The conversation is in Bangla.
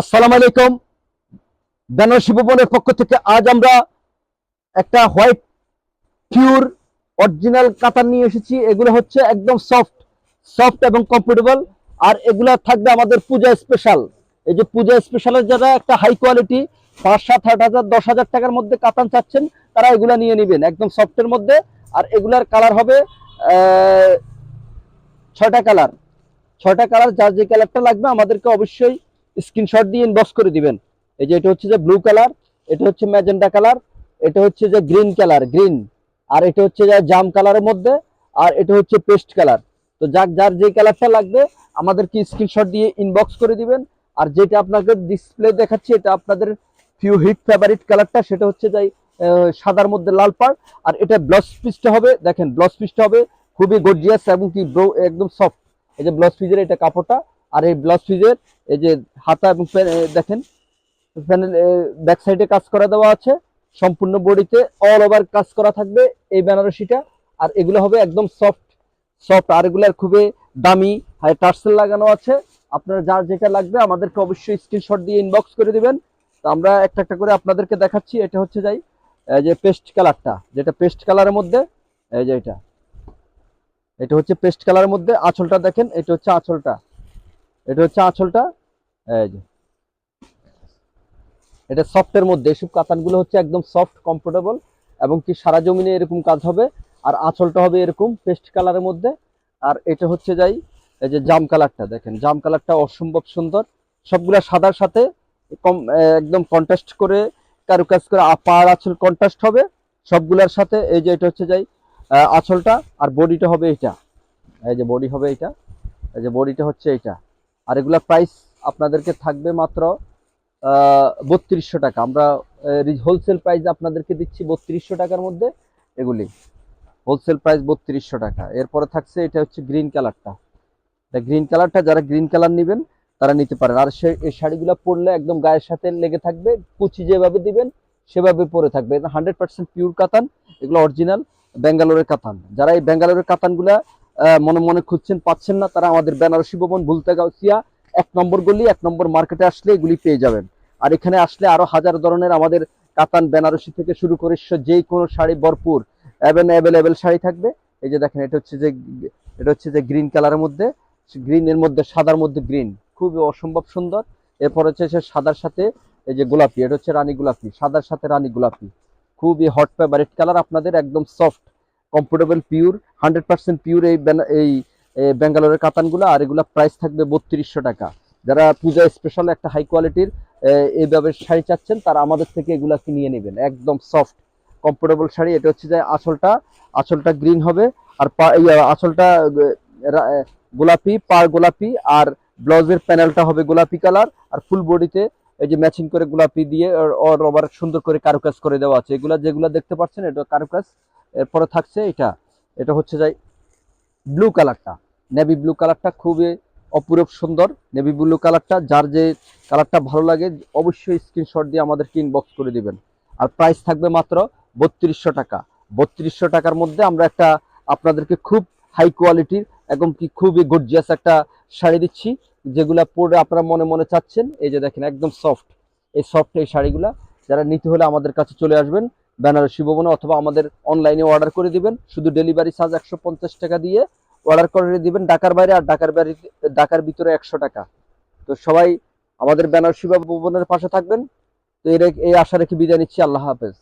আসসালামু আলাইকুম। বেনারসি ভবনের পক্ষ থেকে আজ আমরা একটা হোয়াইট পিওর অরিজিনাল কাতার নিয়ে এসেছি। এগুলো হচ্ছে একদম সফট সফট এবং কমফোর্টেবল আর এগুলা থাকবে আমাদের পূজা স্পেশাল এই যে পূজা স্পেশালের যারা একটা হাই কোয়ালিটি পাঁচ, সাত, আট হাজার, দশ হাজার টাকার মধ্যে কাতান চাচ্ছেন, তারা এগুলা নিয়ে নেবেন একদম সফটের মধ্যে। আর এগুলার কালার হবে ছয়টা কালার ছয়টা কালার যার যে কালারটা লাগবে আমাদেরকে অবশ্যই স্ক্রিনশট দিয়ে ইনবক্স করে দিবেন। এই যে এটা হচ্ছে যে ব্লু কালার এটা হচ্ছে ম্যাজেন্ডা কালার এটা হচ্ছে যে গ্রিন কালার গ্রিন আর এটা হচ্ছে যে জাম কালারের মধ্যে, আর এটা হচ্ছে পেস্ট কালার তো যাক যার যে কালারটা লাগবে, আমাদেরকে স্ক্রিনশট দিয়ে ইনবক্স করে দিবেন। আর যেটা আপনাকে ডিসপ্লে দেখাচ্ছি, এটা আপনাদের ফিউ হিট ফেভারিট কালারটা সেটা হচ্ছে যাই সাদার মধ্যে লাল পাড়। আর এটা ব্লাউজ পিসটা হবে, দেখেন ব্লাউজ পিসটা হবে, খুবই গর্জিয়াস এবং কি একদম সফট এই যে ব্লাউজ পিসের এটা কাপড়টা আর এই ব্লাউজ পিসের এই যে হাতা এবং দেখেন প্যানেল ব্যাক সাইডে কাজ করা দেওয়া আছে, সম্পূর্ণ বডিতে অল ওভার কাজ করা থাকবে এই বেনারসিটা, আর এগুলো হবে একদম সফট সফট আর এগুলার খুবই দামি হাই টার্সেল লাগানো আছে, আপনারা যার যেটা লাগবে আমাদেরকে অবশ্যই স্ক্রিনশট দিয়ে ইনবক্স করে দিবেন, তো আমরা একটা একটা করে আপনাদেরকে দেখাচ্ছি, এটা হচ্ছে যাই যে পেস্ট কালারটা যেটা পেস্ট কালারের মধ্যে, এই যে এটা এটা হচ্ছে পেস্ট কালারের মধ্যে, আঁচলটা দেখেন, এটা হচ্ছে আঁচলটা এটা হচ্ছে আঁচলটা, এই যে। এটা সফটের মধ্যে, এসব কাতানগুলো হচ্ছে একদম সফট কমফোর্টেবল এবং কি সারা জমিনে এরকম কাজ হবে। আর আঁচলটা হবে এরকম পেস্ট কালারের মধ্যে। আর এটা হচ্ছে যাই, এই যে জাম কালারটা দেখেন, জাম কালারটা অসম্ভব সুন্দর। সবগুলা সাদার সাথে কম একদম কন্ট্রাস্ট করে, কারুকাজ করে পাড় আঁচল কন্ট্রাস্ট হবে। সবগুলার সাথে, এই যে এটা হচ্ছে যাই আঁচলটা, আর বডিটা হবে এটা। এই যে বডি হবে এটা, এই যে বডিটা হচ্ছে এটা। আর এগুলা প্রাইস আপনাদেরকে থাকবে মাত্র বত্রিশশো টাকা। আমরা হোলসেল প্রাইস আপনাদেরকে দিচ্ছি বত্রিশশো টাকার মধ্যে এগুলি। হোলসেল প্রাইস বত্রিশশো টাকা। এরপরে থাকছে এটা হচ্ছে গ্রিন কালারটা গ্রিন কালারটা যারা গ্রিন কালার নেবেন, তারা নিতে পারেন। আর সে, এই শাড়িগুলো পরলে একদম গায়ের সাথে লেগে থাকবে, কুচি যেভাবে দিবেন, সেভাবে পরে থাকবে। হান্ড্রেড পার্সেন্ট পিওর কাতান, এগুলো অরিজিনাল ব্যাঙ্গালোরের কাতান। যারা এই ব্যাঙ্গালোরের কাতানগুলা মনে মনে খুঁজছেন, পাচ্ছেন না। তারা আমাদের বেনারসি ভবন ভুলতেগাউসিয়া এক নম্বর গলি, এক নম্বর মার্কেটে আসলে এগুলি পেয়ে যাবেন। আর এখানে আসলে আরও হাজার ধরনের আমাদের কাতান বেনারসি থেকে শুরু করে যে কোনো শাড়ি ভরপুর এবং অ্যাভেলেবেল শাড়ি থাকবে। এই যে দেখেন, এটা হচ্ছে যে, এটা হচ্ছে যে গ্রিন কালারের মধ্যে, গ্রিন এর মধ্যে, সাদার মধ্যে গ্রিন। খুবই অসম্ভব সুন্দর। এরপর হচ্ছে সে সাদার সাথে এই যে গোলাপি, এটা হচ্ছে রানী গোলাপি, সাদার সাথে রানী গোলাপি। খুবই হট ফেভারিট কালার আপনাদের, একদম soft comfortable pure hundred percent pure এই এই ব্যাঙ্গালোরের কাতানগুলো, আর এগুলো প্রাইস থাকবে বত্রিশশো টাকা। যারা পূজা স্পেশাল একটা হাই কোয়ালিটির এইভাবে শাড়ি চাচ্ছেন, তারা আমাদের থেকে এগুলা নিয়ে নেবেন। একদম সফট কমফোর্টেবল শাড়ি। এটা হচ্ছে যে আঁচলটা আঁচলটা গ্রিন হবে, আর আঁচলটা গোলাপি, পার গোলাপি, আর ব্লাউজের প্যানেলটা হবে গোলাপি কালার, আর ফুল বডিতে এই যে ম্যাচিং করে গোলাপি দিয়ে ওর রবার সুন্দর করে কারুকাজ করে দেওয়া আছে। এগুলা যেগুলা দেখতে পাচ্ছেন, এটা কারুকাজ। এরপরে থাকছে এটা। এটা হচ্ছে যাই ব্লু কালারটা নেভি ব্লু কালারটা খুবই অপূরব সুন্দর। নেভি ব্লু কালারটা যার যে কালারটা ভালো লাগে, অবশ্যই স্ক্রিনশট দিয়ে আমাদেরকে ইনবক্স করে দিবেন। আর প্রাইস থাকবে মাত্র বত্রিশশো টাকা। বত্রিশশো টাকার মধ্যে আমরা একটা আপনাদেরকে খুব হাই কোয়ালিটির এবং কি খুবই গর্জিয়াস একটা শাড়ি দিচ্ছি, যেগুলা পরে আপনারা মনে মনে চাচ্ছেন। এই যে দেখেন, একদম সফট এই সফট এই শাড়িগুলা। যারা নিতে হলে আমাদের কাছে চলে আসবেন। বেনারসি ভবনে অথবা আমাদের অনলাইনে অর্ডার করে দিবেন। শুধু ডেলিভারি চার্জ একশো পঞ্চাশ টাকা দিয়ে অর্ডার করে দিবেন ঢাকার বাইরে আর ঢাকার বাইরে, ঢাকার ভিতরে একশো টাকা। তো সবাই আমাদের বেনারসি ভবনের পাশে থাকবেন। তো এর এই আশা রেখে বিদায় নিচ্ছি। আল্লাহ হাফেজ।